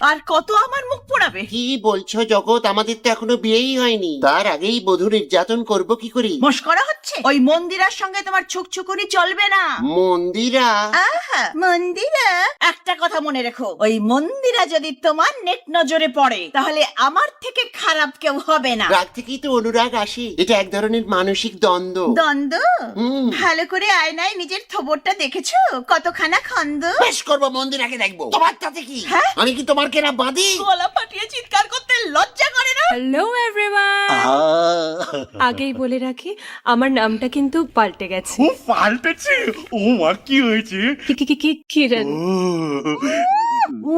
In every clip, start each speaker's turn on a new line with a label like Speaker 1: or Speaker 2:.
Speaker 1: আর কত আমার মুখ পোড়াবে?
Speaker 2: কি বলছো জগৎ? আমাদের তো এখনও বিয়েই হয়নি। তার আগেই বধূ নির্যাতন করব কি করি?
Speaker 1: মস্করা হচ্ছে? ওই মন্দিরার সঙ্গে তোমার ছুকছুকুনি চলবে না।
Speaker 2: মন্দিরা?
Speaker 1: আহা, মন্দিরা। একটা কথা মনে রেখো। ওই মন্দিরা যদি তোমার নেট নজরে পড়ে তাহলে আমার থেকে খারাপ কেউ হবে না।
Speaker 2: রাগ থেকেই তো অনুরাগ আসে। এটা এক ধরনের মানসিক দ্বন্দ্ব।
Speaker 1: দ্বন্দ্ব?
Speaker 2: হুম।
Speaker 1: ভালো করে আয়নায় নিজের থবরটা দেখেছ? কতখানা খন্দ?
Speaker 2: বেশ করব মন্দিরাকে দেখব। তোমার তাতে কি?
Speaker 1: হ্যাঁ?
Speaker 2: আমি কি তোমার কেনা বাদি
Speaker 1: গলা ফাটিয়ে চিৎকার করতে লজ্জা করে না?
Speaker 3: হ্যালো এভরিওয়ান আগেই বলে রাখি আমার নামটা কিন্তু পাল্টে গেছে।
Speaker 4: ও পাল্টেছে? ও মা কি হয়েছে?
Speaker 3: কি কি কি কি কিরণ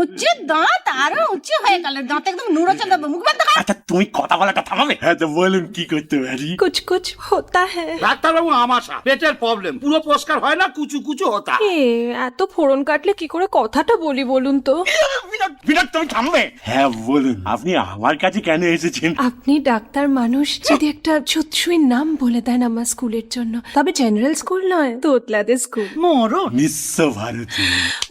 Speaker 1: উচ্চ দাঁত আরও উঁচু হয়ে গেল দাঁত একদম নুরোচন্দ্র মুখ বন্ধ কর।
Speaker 4: আচ্ছা তুমি কথা বলাটা থামাবে? হ্যাঁ তো বলুন কি করতে পারি?
Speaker 3: কুছ কুছ হতা হ্যাঁ।
Speaker 5: ডাক্তারবাবু আমাশা পেটের প্রবলেম পুরো পরিষ্কার হয় না কুচু কুচু হতা।
Speaker 3: এ এত ফোড়ন কাটলে কি করে কথাটা বলি বলুন তো?
Speaker 4: বিরাট তুমি থামবে হ্যাঁ বলুন। আপনি আমার কাছে কেন এসেছেন?
Speaker 3: আপনি ডাক্তার মানুষ যদি একটা নাম বলে দেন আমার স্কুলের জন্য। তবে জেনারেল স্কুল নয় তোতলাদের স্কুল
Speaker 1: মরণ।
Speaker 4: বিশ্ব ভারতী।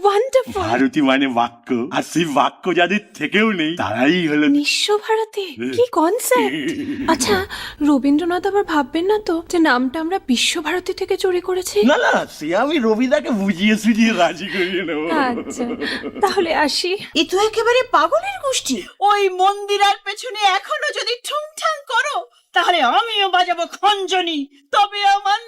Speaker 3: ওয়ান্ডারফুল
Speaker 4: ভারতী মানে বাক্য। আর সেই বাক্য যাদের থেকেও নেই তারাই হলো
Speaker 3: নিঃস্ব ভারতী। কি কনসেপ্ট আচ্ছা রবীন্দ্রনাথ আবার ভাববেন না তো যে নামটা আমরা বিশ্বভারতী থেকে চুরি করেছি?
Speaker 4: না না সে আমি রবিদাকে বুঝিয়ে সুঝিয়ে রাজি করিয়ে নেব।
Speaker 3: আচ্ছা তাহলে আসি।
Speaker 1: এ তো একেবারে পাগলের গোষ্ঠী। ওই মন্দিরের পেছনে এখনও যদি ঠুংঠাং করো, তাহলে আমিও বাজাবো খঞ্জনি। তবে আমার